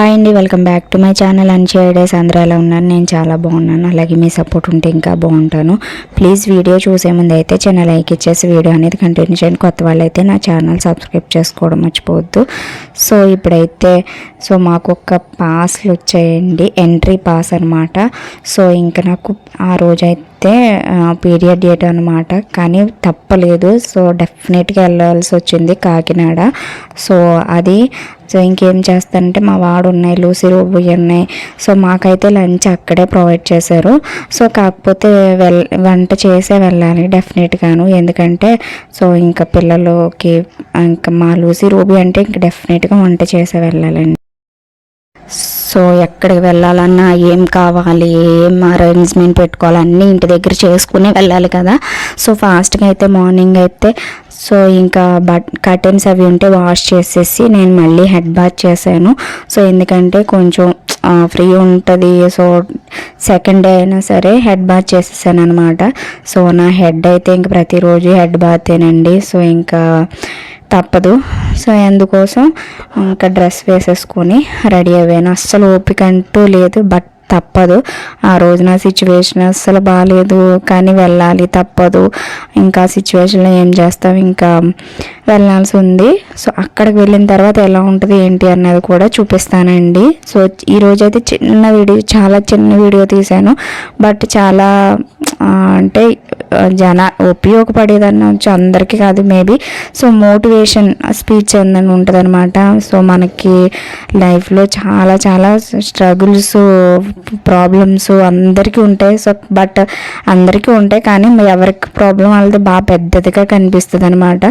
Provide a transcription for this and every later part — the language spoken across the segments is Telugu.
హాయ్ అండి welcome back to my channel అని డేస్ అందరూ ఎలా నేను చాలా బాగున్నాను. అలాగే మీ సపోర్ట్ ఉంటే ఇంకా బాగుంటాను. ప్లీజ్ వీడియో చూసే ముందు అయితే చిన్న లైక్ ఇచ్చేసి వీడియో అనేది కంటిన్యూ చేయండి. కొత్త వాళ్ళు అయితే నా ఛానల్ సబ్స్క్రైబ్ చేసుకోవడం మర్చిపోవద్దు. సో ఇప్పుడైతే సో మాకు ఒక పాస్లు వచ్చాయండి. ఎంట్రీ పాస్ అనమాట సో ఇంకా నాకు ఆ రోజైతే అయితే పీరియడ్ డేట్ అనమాట కానీ తప్పలేదు. సో డెఫినెట్గా వెళ్ళాల్సి వచ్చింది కాకినాడ. సో అది సో ఇంకేం చేస్తానంటే మా వాడు ఉన్నాయి లూసి రోబోయి ఉన్నాయి. సో మాకైతే లంచ్ అక్కడే ప్రొవైడ్ చేశారు. సో కాకపోతే వెల్ వంట చేసే వెళ్ళాలి డెఫినెట్గాను ఎందుకంటే సో ఇంకా పిల్లలకి ఇంకా మా లూసి రూబీ అంటే ఇంక డెఫినెట్గా వంట చేసే వెళ్ళాలండి. సో ఎక్కడికి వెళ్ళాలన్నా ఏం కావాలి ఏం అరేంజ్మెంట్ పెట్టుకోవాలి అన్నీ ఇంటి దగ్గర చేసుకుని వెళ్ళాలి కదా. సో ఫాస్ట్గా అయితే మార్నింగ్ అయితే సో ఇంకా బట్ కర్టెన్స్ అవి ఉంటే వాష్ చేసేసి నేను మళ్ళీ హెడ్ బాత్ చేశాను. సో ఎందుకంటే కొంచెం ఫ్రీ ఉంటుంది. సో సెకండ్ డే అయినా సరే హెడ్ బాత్ చేసేసాను అనమాట సో నా హెడ్ అయితే ఇంక ప్రతిరోజు హెడ్ బాతేనండి సో ఇంకా తప్పదు. సో అందుకోసం ఇంకా డ్రెస్ వేసేసుకొని రెడీ అయ్యాను. అస్సలు ఓపిక అంటూ లేదు బట్ తప్పదు. ఆ రోజు నా సిచ్యువేషన్ అస్సలు బాగాలేదు కానీ వెళ్ళాలి తప్పదు. ఇంకా సిచ్యువేషన్లో ఏం చేస్తాం? ఇంకా వెళ్ళాల్సి ఉంది. సో అక్కడికి వెళ్ళిన తర్వాత ఎలా ఉంటుంది ఏంటి అన్నది కూడా చూపిస్తానండి. సో ఈరోజు అయితే చిన్న వీడియో చాలా చిన్న వీడియో తీశాను. బట్ చాలా అంటే జన ఉపయోగపడేదని అందరికీ కాదు మేబీ. సో మోటివేషన్ స్పీచ్ అని ఉంటుంది అనమాట సో మనకి లైఫ్లో చాలా చాలా స్ట్రగుల్స్ ప్రాబ్లమ్స్ అందరికీ ఉంటాయి. సో బట్ అందరికీ ఉంటాయి. కానీ ఎవరికి ప్రాబ్లం వాళ్ళది బాగా పెద్దదిగా కనిపిస్తుంది అనమాట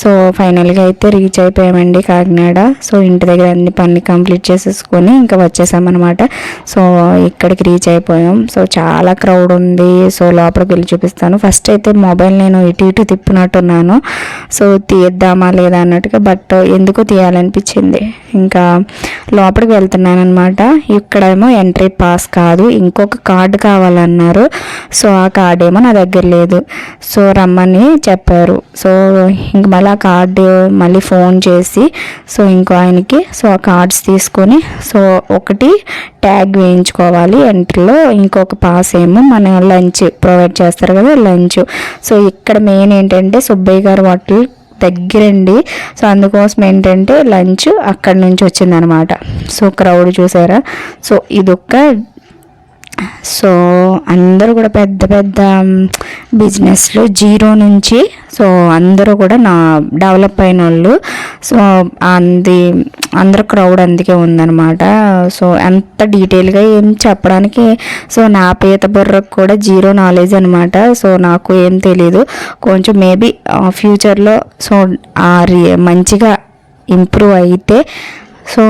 సో ఫైనల్గా అయితే రీచ్ అయిపోయామండి కాకినాడ. సో ఇంటి దగ్గర అన్ని పని కంప్లీట్ చేసేసుకొని ఇంకా వచ్చేసామన్నమాట. సో ఇక్కడికి రీచ్ అయిపోయాం. సో చాలా క్రౌడ్ ఉంది. సో లోపలికి వెళ్ళి చూపిస్తాను. ఫస్ట్ అయితే మొబైల్ నేను ఇటు ఇటు తిప్పినట్టున్నాను. సో తీద్దామా లేదా అన్నట్టుగా బట్ ఎందుకో తీయాలనిపించింది. ఇంకా లోపలికి వెళ్తున్నాను అనమాట ఇక్కడేమో ఎంట్రీ పాస్ కాదు ఇంకొక కార్డు కావాలన్నారు. సో ఆ కార్డు ఏమో నా దగ్గర లేదు. సో రమ్మని చెప్పారు. సో ఇంక మళ్ళీ ఆ కార్డు మళ్ళీ ఫోన్ చేసి సో ఇంకో ఆయనకి సో ఆ కార్డ్స్ తీసుకొని సో ఒకటి ట్యాగ్ వేయించుకోవాలి. ఎంట్రీలో ఇంకొక పాస్ ఏమో మన లంచ్ ప్రొవైడ్ చేస్తారు కదా లంచ్ సో ఇక్కడ మెయిన్ ఏంటంటే సుబ్బయ్య గారు వాటి దగ్గరండి. సో అందుకోసం ఏంటంటే లంచ్ అక్కడి నుంచి వచ్చిందనమాట. సో క్రౌడ్ చూసారా? సో ఇదొక్క సో అందరూ కూడా పెద్ద పెద్ద బిజినెస్లు జీరో నుంచి సో అందరూ కూడా నా డెవలప్ అయిన వాళ్ళు సో అంది అందరు క్రౌడ్ అందుకే ఉందన్నమాట. సో అంత డీటెయిల్గా ఏం చెప్పడానికి సో నా పీత బుర్రకు కూడా జీరో నాలెడ్జ్ అనమాట సో నాకు ఏం తెలీదు. కొంచెం మేబీ ఫ్యూచర్లో సో మంచిగా ఇంప్రూవ్ అయితే సో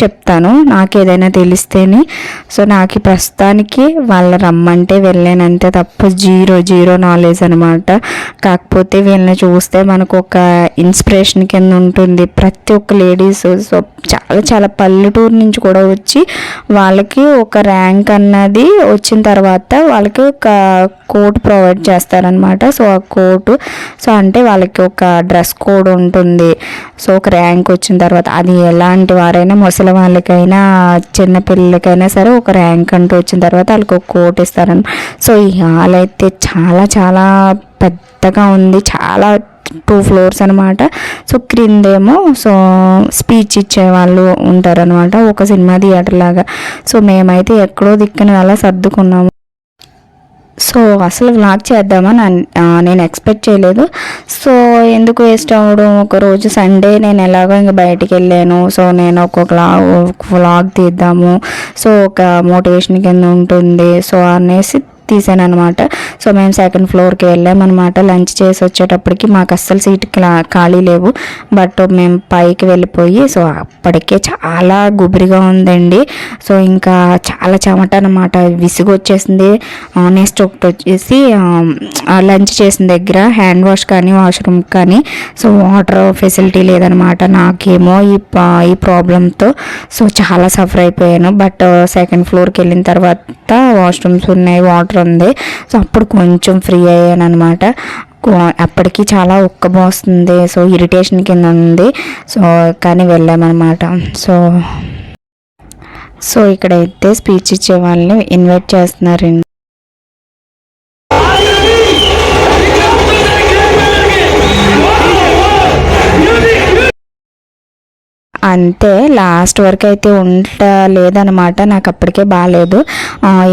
చెప్తాను నాకు ఏదైనా తెలిస్తేనే. సో నాకు ప్రస్తుతానికి వాళ్ళ రమ్మంటే వెళ్ళానంతే తప్ప జీరో జీరో నాలెడ్జ్ అనమాట కాకపోతే వీళ్ళని చూస్తే మనకు ఒక ఇన్స్పిరేషన్ కింద ఉంటుంది. ప్రతి ఒక్క లేడీస్ సో చాలా చాలా పల్లెటూరు నుంచి కూడా వచ్చి వాళ్ళకి ఒక ర్యాంక్ అన్నది వచ్చిన తర్వాత వాళ్ళకి ఒక కోట్ ప్రొవైడ్ చేస్తారనమాట సో ఆ కోటు సో అంటే వాళ్ళకి ఒక డ్రెస్ కోడ్ ఉంటుంది. సో ఒక ర్యాంక్ వచ్చిన తర్వాత అది ఎలాంటి వారైనా ముసలి వాళ్ళకైనా చిన్నపిల్లలకైనా సరే ఒక ర్యాంక్ అంటూ వచ్చిన తర్వాత వాళ్ళకి ఒక కోట్ ఇస్తారని సో ఈ హాల్ అయితే చాలా చాలా పెద్దగా ఉంది. చాలా టూ ఫ్లోర్స్ అనమాట సో క్రిందేమో సో స్పీచ్ ఇచ్చే వాళ్ళు ఉంటారనమాట ఒక సినిమా థియేటర్ లాగా. సో మేమైతే ఎక్కడో దిక్కున అలా సర్దుకున్నాము. సో అసలు వ్లాగ్ చేద్దామని నేను ఎక్స్పెక్ట్ చేయలేదు. సో ఎందుకు వేస్ట్ అవ్వడం? ఒక రోజు సండే నేను ఎలాగో ఇంకా బయటికి వెళ్ళాను. సో నేను ఒక వ్లాగ్ తీద్దాము. సో ఒక మోటివేషన్ కింద ఉంటుంది. సో అనేసి తీసాను అనమాట సో మేము సెకండ్ ఫ్లోర్కి వెళ్ళామన్నమాట. లంచ్ చేసి వచ్చేటప్పటికి మాకు అస్సలు సీట్ ఖాళీ లేవు. బట్ మేము పైకి వెళ్ళిపోయి సో అప్పటికే చాలా గుబురిగా ఉందండి. సో ఇంకా చాలా చెమట అనమాట విసుగు వచ్చేసింది నెక్స్ట్ ఒకటి వచ్చేసి లంచ్ చేసిన దగ్గర హ్యాండ్ వాష్ కానీ వాష్రూమ్ కానీ సో వాటర్ ఫెసిలిటీ లేదనమాట నాకేమో ఈ ఈ ప్రాబ్లంతో సో చాలా సఫర్ అయిపోయాను. బట్ సెకండ్ ఫ్లోర్కి వెళ్ళిన తర్వాత వాష్రూమ్స్ ఉన్నాయి వాటర్ ఉంది సో అప్పుడు కొంచెం ఫ్రీ అయ్యాను అనమాట అప్పటికి చాలా ఉక్కబోస్తుంది సో ఇరిటేషన్ కింద ఉంది. సో కానీ వెళ్ళామన్నమాట. సో సో ఇక్కడైతే స్పీచ్ ఇచ్చే వాళ్ళని ఇన్వైట్ చేస్తున్నారండి. అంతే లాస్ట్ వరకు అయితే ఉండలేదనమాట నాకు అప్పటికే బాగాలేదు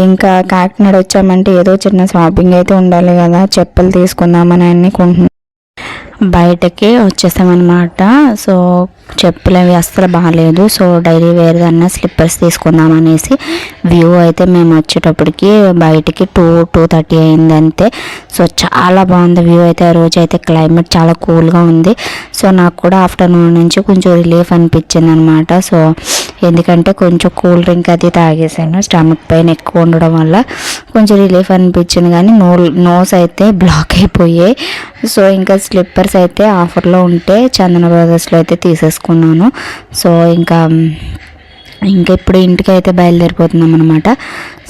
ఇంకా కాకినాడ వచ్చామంటే ఏదో చిన్న షాపింగ్ అయితే ఉండాలి కదా. చెప్పులు తీసుకుందామని అనుకుంటున్నాను బయటకి వచ్చేసామన్నమాట. సో చెప్పులు అవి అస్సలు బాగాలేదు సో డైలీ వేరేదన్నా స్లిప్పర్స్ తీసుకుందాం అనేసి వ్యూ అయితే మేము వచ్చేటప్పటికి బయటికి టూ టూ థర్టీ అయింది అంతే. సో చాలా బాగుంది వ్యూ అయితే. ఆ రోజు అయితే క్లైమేట్ చాలా కూల్గా ఉంది. సో నాకు కూడా ఆఫ్టర్నూన్ నుంచి కొంచెం రిలీఫ్ అనిపించింది అనమాట సో ఎందుకంటే కొంచెం కూల్ డ్రింక్ అది తాగేసాను స్టమక్ పెయిన్ ఎక్కువ ఉండడం వల్ల కొంచెం రిలీఫ్ అనిపించింది కానీ నో నోస్ అయితే బ్లాక్ అయిపోయాయి. సో ఇంకా స్లిప్పర్స్ అయితే ఆఫర్లో ఉంటే చందన బ్రదర్స్లో అయితే తీసేసుకున్నాను. సో ఇంకా ఇంకా ఇప్పుడు ఇంటికి అయితే బయలుదేరిపోతున్నాం అనమాట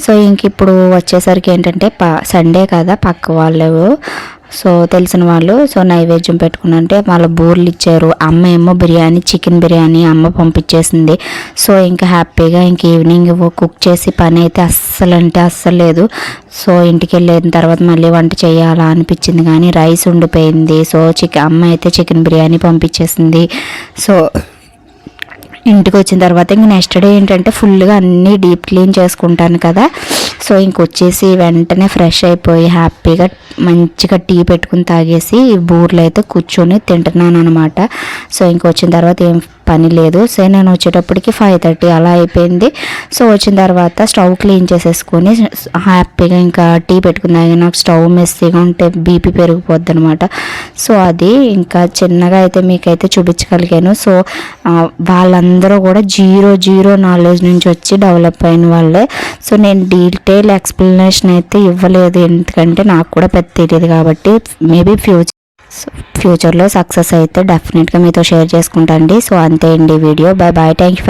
సో ఇంక ఇప్పుడు వచ్చేసరికి ఏంటంటే ప సండే కదా పక్క వాళ్ళు సో తెలిసిన వాళ్ళు సో నైవేద్యం పెట్టుకున్నంటే వాళ్ళ బూర్లు ఇచ్చారు అమ్మ ఏమో బిర్యానీ చికెన్ బిర్యానీ అమ్మ పంపించేసింది. సో ఇంకా హ్యాపీగా ఇంక ఈవినింగ్ కుక్ చేసి పని అయితే అస్సలు అంటే అస్సలు లేదు సో ఇంటికి వెళ్ళిన తర్వాత మళ్ళీ వంట చేయాలా అనిపించింది కానీ రైస్ ఉండిపోయింది. సో చికెన్ అమ్మ అయితే చికెన్ బిర్యానీ పంపించేసింది. సో ఇంటికి వచ్చిన తర్వాత ఇంక నెక్స్ట్ డే ఏంటంటే ఫుల్గా అన్నీ డీప్ క్లీన్ చేసుకుంటాను కదా. సో ఇంకొచ్చేసి వెంటనే ఫ్రెష్ అయిపోయి హ్యాపీగా మంచిగా టీ పెట్టుకుని తాగేసి బూర్లు అయితే కూర్చొని తింటున్నాను అనమాట సో ఇంకొచ్చిన తర్వాత ఏం పని లేదు. సో నేను వచ్చేటప్పటికి ఫైవ్ థర్టీ అలా అయిపోయింది. సో వచ్చిన తర్వాత స్టవ్ క్లీన్ చేసేసుకొని హ్యాపీగా ఇంకా టీ పెట్టుకున్నాక నాకు స్టవ్ మెస్సీగా ఉంటే బీపీ పెరిగిపోద్ది అనమాట సో అది ఇంకా చిన్నగా అయితే మీకైతే చూపించగలిగాను. సో వాళ్ళందరూ కూడా జీరో జీరో నాలెడ్జ్ నుంచి వచ్చి డెవలప్ అయిన వాళ్ళే. సో నేను డీటెయిల్ ఎక్స్ప్లెనేషన్ అయితే ఇవ్వలేదు. ఎందుకంటే నాకు కూడా పెద్ద తెలియదు కాబట్టి మేబీ ఫ్యూచర్ ఫ్యూచర్లో సక్సెస్ అయితే డెఫినెట్గా మీతో షేర్ చేసుకుంటాను సో అంతే అండి video. Bye bye thank you